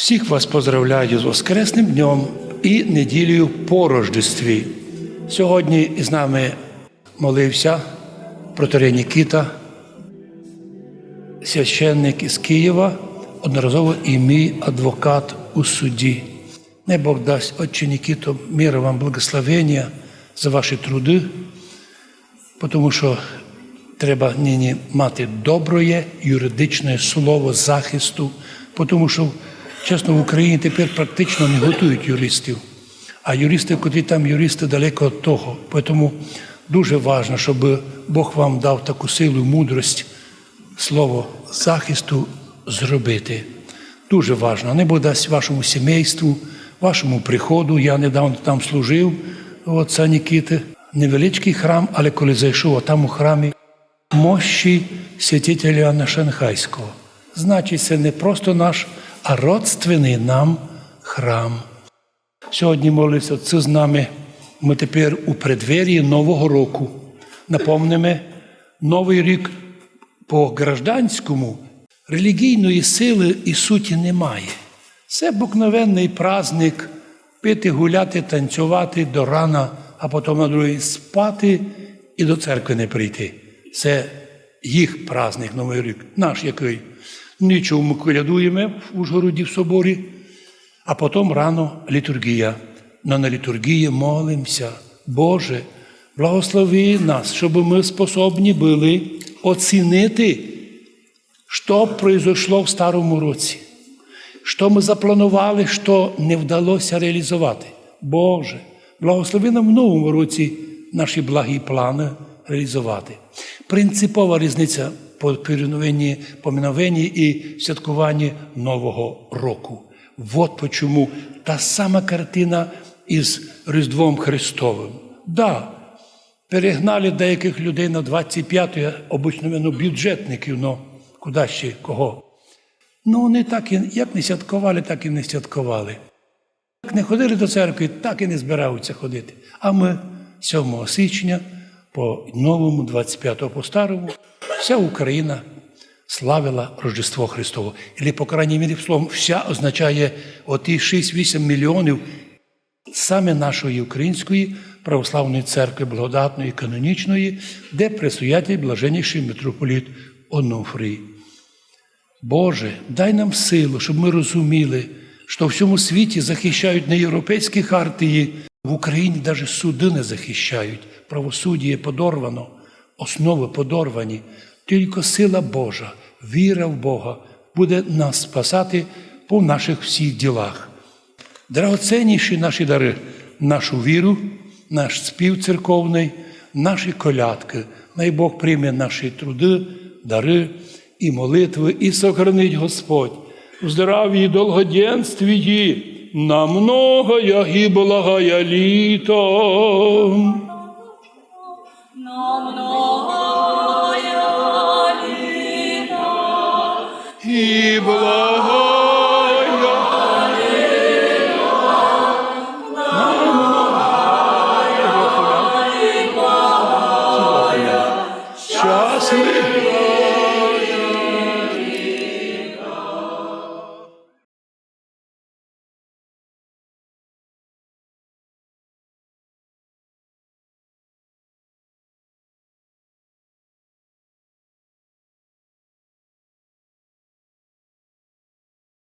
Всіх вас поздравляю з Воскресним днем і неділею по Рождестві. Сьогодні із нами молився протерей Нікіта, священник із Києва, одноразово і мій адвокат у суді. Не Бог дасть, Отче Нікіто, міра вам благословення за ваші труди, тому що треба нині мати доброє юридичне слово захисту, тому що, чесно, в Україні тепер практично не готують юристів. А юристи, котрі там юристи далеко від того. Тому дуже важливо, щоб Бог вам дав таку силу, мудрость, слово захисту зробити. Дуже важливо. Не дасть вашому сімейству, вашому приходу. Я недавно там служив отця Нікіти. Невеличкий храм, але коли зайшов, там у храмі мощі святителя Іоанна Шанхайського. Значить, це не просто наш, а родственний нам храм. Сьогодні молився отці з нами. Ми тепер у преддверії Нового року. Напомнимо, Новий рік по гражданському релігійної сили і суті немає. Це обикновенний праздник пити, гуляти, танцювати до рана, а потім на другий спати і до церкви не прийти. Це їх праздник Новий рік, наш який. Нічого ми колядуємо в Ужгороді в соборі, а потім рано літургія. Но на літургії молимося. Боже, благослови нас, щоб ми способні були оцінити, що произошло в старому році, що ми запланували, що не вдалося реалізувати. Боже, благослови нам в новому році наші благі плани реалізувати. Принципова різниця по поминовенні і святкуванні Нового року. От почому та сама картина із Різдвом Христовим. Да, перегнали деяких людей на 25-й, обичайно бюджетників, ну куди ще кого. Ну, вони так і як не святкували, так і не святкували. Як не ходили до церкви, так і не збираються ходити. А ми 7 січня по новому, 25-го по старому, вся Україна славила Рождество Христово. І, по крайній мірі, словом, вся означає оті 6-8 мільйонів саме нашої української православної церкви, благодатної, канонічної, де присуятий блаженніший митрополіт Онуфрій. Боже, дай нам силу, щоб ми розуміли, що в всьому світі захищають не європейські хартії, в Україні навіть суди не захищають, правосуддя подорвано, основи подорвані. Тільки сила Божа, віра в Бога буде нас спасати по наших всіх ділах. Драгоценніші наші дари, нашу віру, наш спів церковний, наші колядки. Най Бог прийме наші труди, дари і молитви, і сохранить Господь в здраві і долгоденстві на многое і благая літо. На